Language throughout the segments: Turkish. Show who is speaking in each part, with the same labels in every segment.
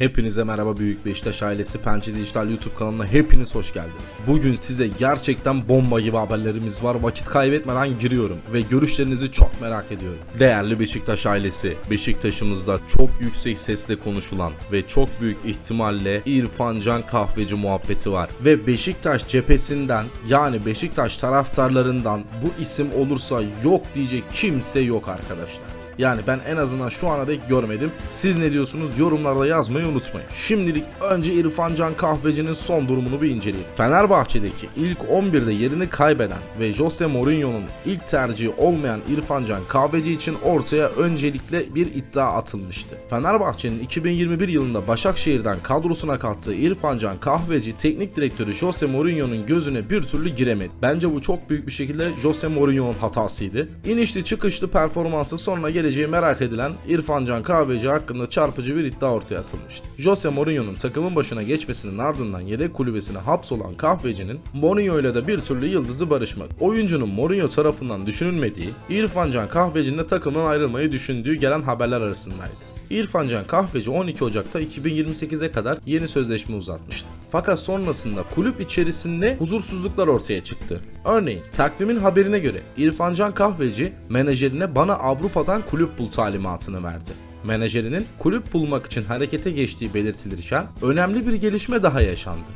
Speaker 1: Hepinize merhaba Büyük Beşiktaş ailesi Pençe Dijital YouTube kanalına hepiniz hoş geldiniz. Bugün size gerçekten bomba gibi haberlerimiz var. Vakit kaybetmeden giriyorum ve görüşlerinizi çok merak ediyorum. Değerli Beşiktaş ailesi, Beşiktaş'ımızda çok yüksek sesle konuşulan ve çok büyük ihtimalle İrfan Can Kahveci muhabbeti var. Ve Beşiktaş cephesinden yani Beşiktaş taraftarlarından bu isim olursa yok diyecek kimse yok arkadaşlar. Yani ben en azından şu ana dek görmedim. Siz ne diyorsunuz? Yorumlarda yazmayı unutmayın. Şimdilik önce İrfan Can Kahveci'nin son durumunu bir inceleyelim. Fenerbahçe'deki ilk 11'de yerini kaybeden ve Jose Mourinho'nun ilk tercihi olmayan İrfan Can Kahveci için ortaya öncelikle bir iddia atılmıştı. Fenerbahçe'nin 2021 yılında Başakşehir'den kadrosuna kattığı İrfan Can Kahveci teknik direktörü Jose Mourinho'nun gözüne bir türlü giremedi. Bence bu çok büyük bir şekilde Jose Mourinho'nun hatasıydı. İnişli çıkışlı performansı sonra geleceği merak edilen İrfan Can Kahveci hakkında çarpıcı bir iddia ortaya atılmıştı. Jose Mourinho'nun takımın başına geçmesinin ardından yedek kulübesine hapsolan Kahveci'nin Mourinho ile de bir türlü yıldızı barışmadı. Oyuncunun Mourinho tarafından düşünülmediği, İrfan Can Kahveci'nin de takımdan ayrılmayı düşündüğü gelen haberler arasındaydı. İrfan Can Kahveci 12 Ocak'ta 2028'e kadar yeni sözleşme uzatmıştı. Fakat sonrasında kulüp içerisinde huzursuzluklar ortaya çıktı. Örneğin takvimin haberine göre İrfan Can Kahveci menajerine bana Avrupa'dan kulüp bul talimatını verdi. Menajerinin kulüp bulmak için harekete geçtiği belirtilirken önemli bir gelişme daha yaşandı.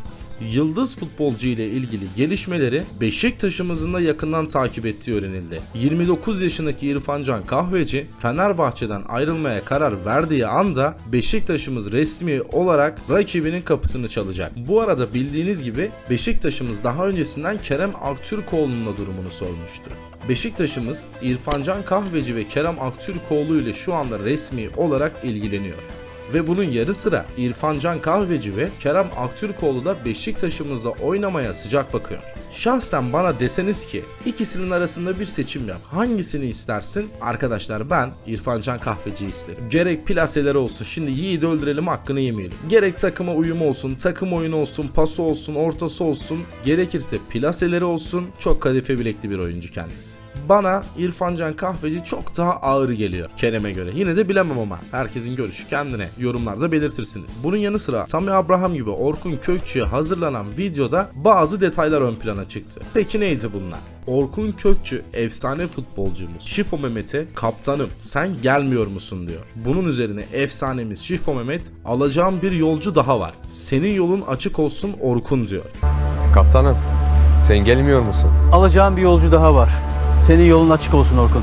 Speaker 1: Yıldız futbolcu ile ilgili gelişmeleri Beşiktaş'ımızın da yakından takip ettiği öğrenildi. 29 yaşındaki İrfan Can Kahveci Fenerbahçe'den ayrılmaya karar verdiği anda Beşiktaş'ımız resmi olarak rakibinin kapısını çalacak. Bu arada bildiğiniz gibi Beşiktaş'ımız daha öncesinden Kerem Aktürkoğlu'nun da durumunu sormuştu. Beşiktaş'ımız İrfan Can Kahveci ve Kerem Aktürkoğlu ile şu anda resmi olarak ilgileniyor. Ve bunun yarı sıra İrfan Can Kahveci ve Kerem Aktürkoğlu da Beşiktaş'ımızda oynamaya sıcak bakıyor. Şahsen bana deseniz ki ikisinin arasında bir seçim yap. Hangisini istersin? Arkadaşlar ben İrfan Can Kahveci'yi isterim. Gerek plaseleri olsun şimdi Yiğit'i öldürelim hakkını yemeyelim. Gerek takıma uyumu olsun, takım oyunu olsun, pası olsun, ortası olsun. Gerekirse plaseleri olsun. Çok kadife bilekli bir oyuncu kendisi bana İrfan Can Kahveci çok daha ağır geliyor Kerem'e göre. Yine de bilemem ama herkesin görüşü kendine yorumlarda belirtirsiniz. Bunun yanı sıra Sami Abraham gibi Orkun Kökçü'ye hazırlanan videoda bazı detaylar ön plana çıktı. Peki neydi bunlar? Orkun Kökçü efsane futbolcumuz Şifo Mehmet'e kaptanım sen gelmiyor musun diyor. Bunun üzerine efsanemiz Şifo Mehmet alacağım bir yolcu daha var. Senin yolun açık olsun Orkun diyor.
Speaker 2: Kaptanım, sen gelmiyor musun?
Speaker 3: Alacağım bir yolcu daha var. Senin yolun açık olsun Orkun.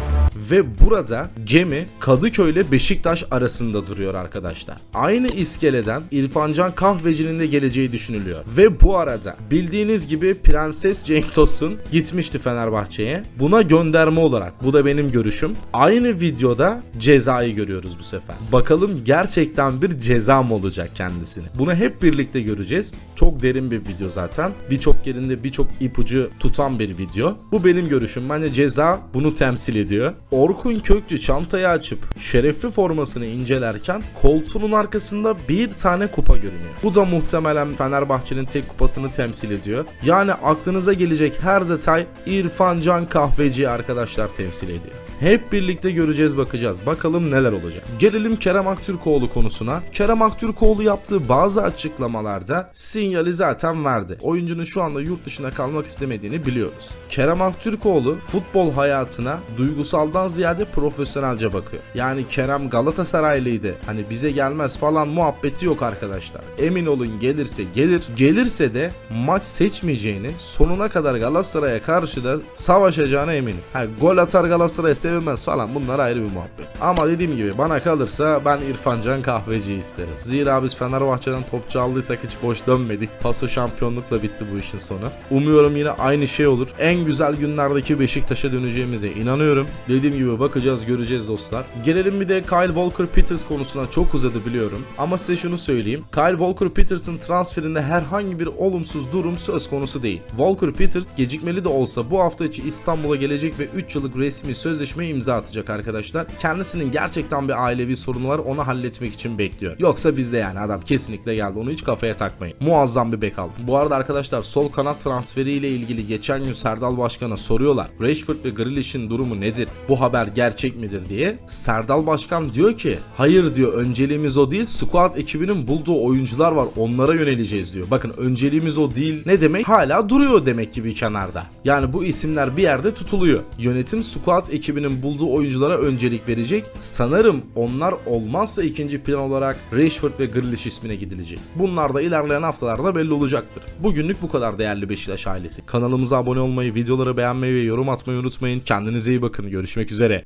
Speaker 1: Ve burada gemi Kadıköy ile Beşiktaş arasında duruyor arkadaşlar. Aynı iskeleden İrfancan Kahveci'nin de geleceği düşünülüyor. Ve bu arada bildiğiniz gibi Prenses Cenk Tosun gitmişti Fenerbahçe'ye. Buna gönderme olarak bu da benim görüşüm. Aynı videoda cezayı görüyoruz bu sefer. Bakalım gerçekten bir ceza mı olacak kendisine. Bunu hep birlikte göreceğiz. Çok derin bir video zaten. Birçok yerinde birçok ipucu tutan bir video. Bu benim görüşüm. Bence ceza bunu temsil ediyor. Orkun Kökçü çantayı açıp şerefli formasını incelerken koltuğunun arkasında bir tane kupa görünüyor. Bu da muhtemelen Fenerbahçe'nin tek kupasını temsil ediyor. Yani aklınıza gelecek her detay İrfan Can Kahveci arkadaşlar temsil ediyor. Hep birlikte göreceğiz bakacağız. Bakalım neler olacak. Gelelim Kerem Aktürkoğlu konusuna. Kerem Aktürkoğlu yaptığı bazı açıklamalarda sinyali zaten verdi. Oyuncunun şu anda yurt dışına kalmak istemediğini biliyoruz. Kerem Aktürkoğlu futbol hayatına duygusaldan ziyade profesyonelce bakıyor. Yani Kerem Galatasaraylıydı. Hani bize gelmez falan muhabbeti yok arkadaşlar. Emin olun gelirse gelir. Gelirse de maç seçmeyeceğini sonuna kadar Galatasaray'a karşı da savaşacağına eminim. Ha, gol atar Galatasaray'a sevinmez falan bunlar ayrı bir muhabbet. Ama dediğim gibi bana kalırsa ben İrfan Can Kahveci isterim. Zira biz Fenerbahçe'den topçu aldıysak hiç boş dönmedik. Paso şampiyonlukla bitti bu işin sonu. Umuyorum yine aynı şey olur. En güzel günlerdeki Beşiktaş'a döneceğimize inanıyorum. Dediğim gibi bakacağız göreceğiz dostlar. Gelelim bir de Kyle Walker Peters konusuna çok uzadı biliyorum. Ama size şunu söyleyeyim. Kyle Walker Peters'ın transferinde herhangi bir olumsuz durum söz konusu değil. Walker Peters gecikmeli de olsa bu hafta içi İstanbul'a gelecek ve 3 yıllık resmi sözleşmeye imza atacak arkadaşlar. Kendisinin gerçekten bir ailevi sorunu var onu halletmek için bekliyor. Yoksa bizde yani adam kesinlikle geldi onu hiç kafaya takmayın. Muazzam bir bek aldı. Bu arada arkadaşlar sol kanat transferiyle ilgili geçen gün Serdal Başkan'a soruyorlar. Rashford ve Grealish'in durumu nedir? Bu haber gerçek midir diye. Serdal Başkan diyor ki hayır diyor önceliğimiz o değil squad ekibinin bulduğu oyuncular var onlara yöneleceğiz diyor. Bakın önceliğimiz o değil ne demek? Hala duruyor demek ki bir kenarda. Yani bu isimler bir yerde tutuluyor. Yönetim squad ekibinin bulduğu oyunculara öncelik verecek. Sanırım onlar olmazsa ikinci plan olarak Rashford ve Grealish ismine gidilecek. Bunlar da ilerleyen haftalarda belli olacaktır. Bugünlük bu kadar değerli Beşiktaş ailesi. Kanalımıza abone olmayı, videoları beğenmeyi ve yorum atmayı unutmayın. Kendinize iyi bakın. Görüşmek üzere.